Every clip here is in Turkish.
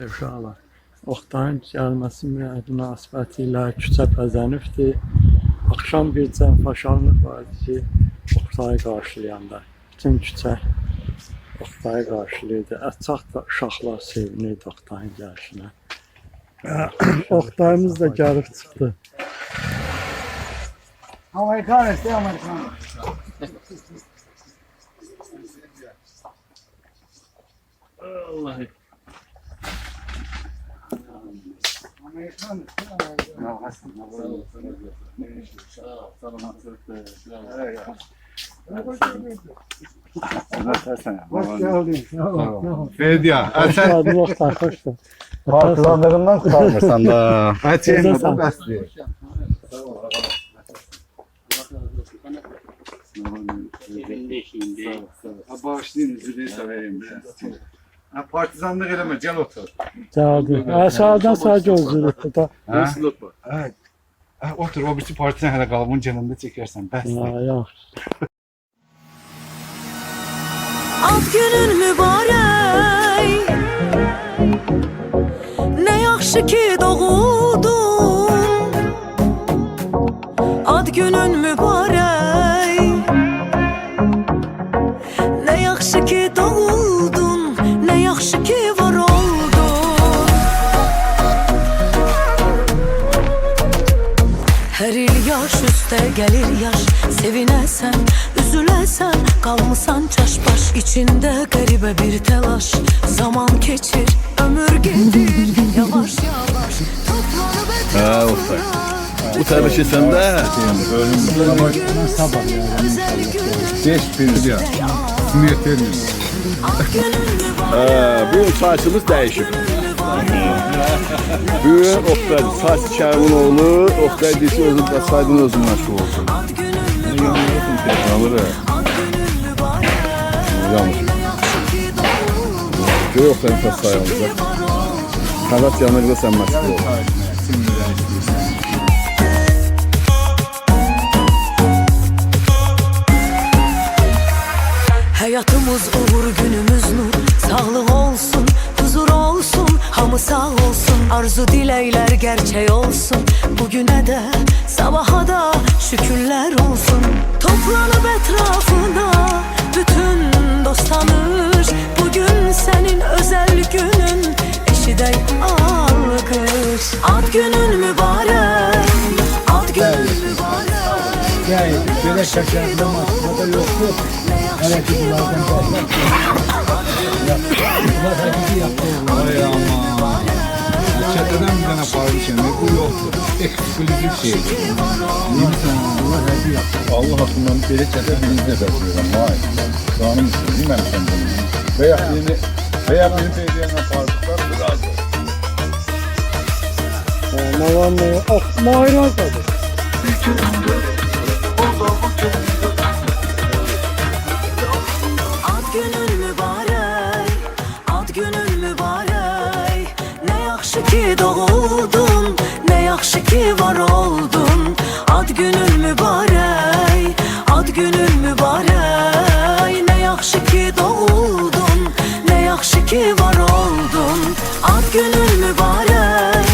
Uşaqlar, Oxtayın gəlməsi münasibəti ilə küçə bəzənibdir. Axşam bir cəmfəşanlıq var idi ki, Oxtayı qarşılayanda. Bütün küçə Oxtayı qarşılayırdı. Əçaq da uşaqlar sevinirdi Oxtayın gəlişinə. Oxtayımız da gəlib çıxdı. Americano, este americano. Vallahi. Fedya, Oxtay, xoş gəldin. partizanlarından qurtarmırsan da. Bu sən. bəsdir. Bağışlayın, üzülüyü seveyim. Ha, partizanlıq eləmə, gəl otur. Gəldi. Aşağıdan sağ gözlükdə da. Ha? Ha, ha, otur, o birisi partizan hələ qalıb, onun canında çəkərsən, bəsdir. Ya, yaxşı. Ad günün mübarək Nə yaxşı ki doğdun Ad günün mübarək Hər il yaş üstə gəlir yaş. Sevinəsən, üzüləsən Qalmısan çaş-baş İçində qəribə bir təlaş Zaman keçir, ömür gedir Yavaş yavaş. Ha, Oktay. Bu təbii səndə Özel gün Beş günün Hə, mübarək bu gün saçımız dəyişib. Gün Oktay saç Kərimin oğlu Oktay deyirsə özü bəsaydın özü məşğul olsun. Ad günün mübarək Alır. Yanlış. Göy Oktayın bəsayi olacaq. Xəbət yanına qədər sən məşğul ol. Hayatımız uğur günümüz nur Sağlık olsun, huzur olsun Hamı sağ olsun. Arzu dilekler gerçek olsun. Bugüne de sabaha da şükürler olsun. Toplanıp etrafına bütün dost tanış Bugün senin özel günün Eşi de alkış. Ad günün mübarek Ad günün mübarek. Gel, böyle şaşırdım. Aslında yoktu. Evet, bunlardan yaptı. Ay aman. Çətədən bir dənə paylaşım, bu yoxdur. Eksklüziv şey. Bunlar herkesi yaptı. Allah belə çətə birinci nəfər deyirəm. Vay. Qanım deməmişəm bunu. Və ya birini və ya birini belirləyən apardıqlar biraz. Ne var ne yok. Oh, ki doğuldun, ne yaxşı ki var oldun. Ad günün mübarek, ad günün mübarek. Ne yaxşı ki doğuldun, ne yaxşı ki var oldun. Ad günün mübarek,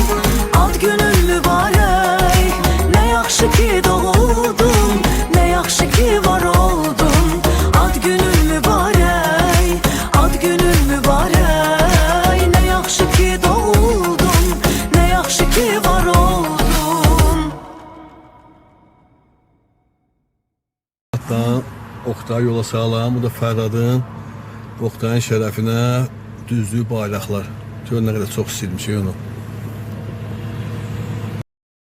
ad günün mübarek. Ne yaxşı ki doğuldun, ne yaxşı ki var Oktay yola sağlam. Bu da Fərhadın Oktayın şərəfinə düzdüyü bayraqlar. Gör nə qədər çox istəyirmiş onu.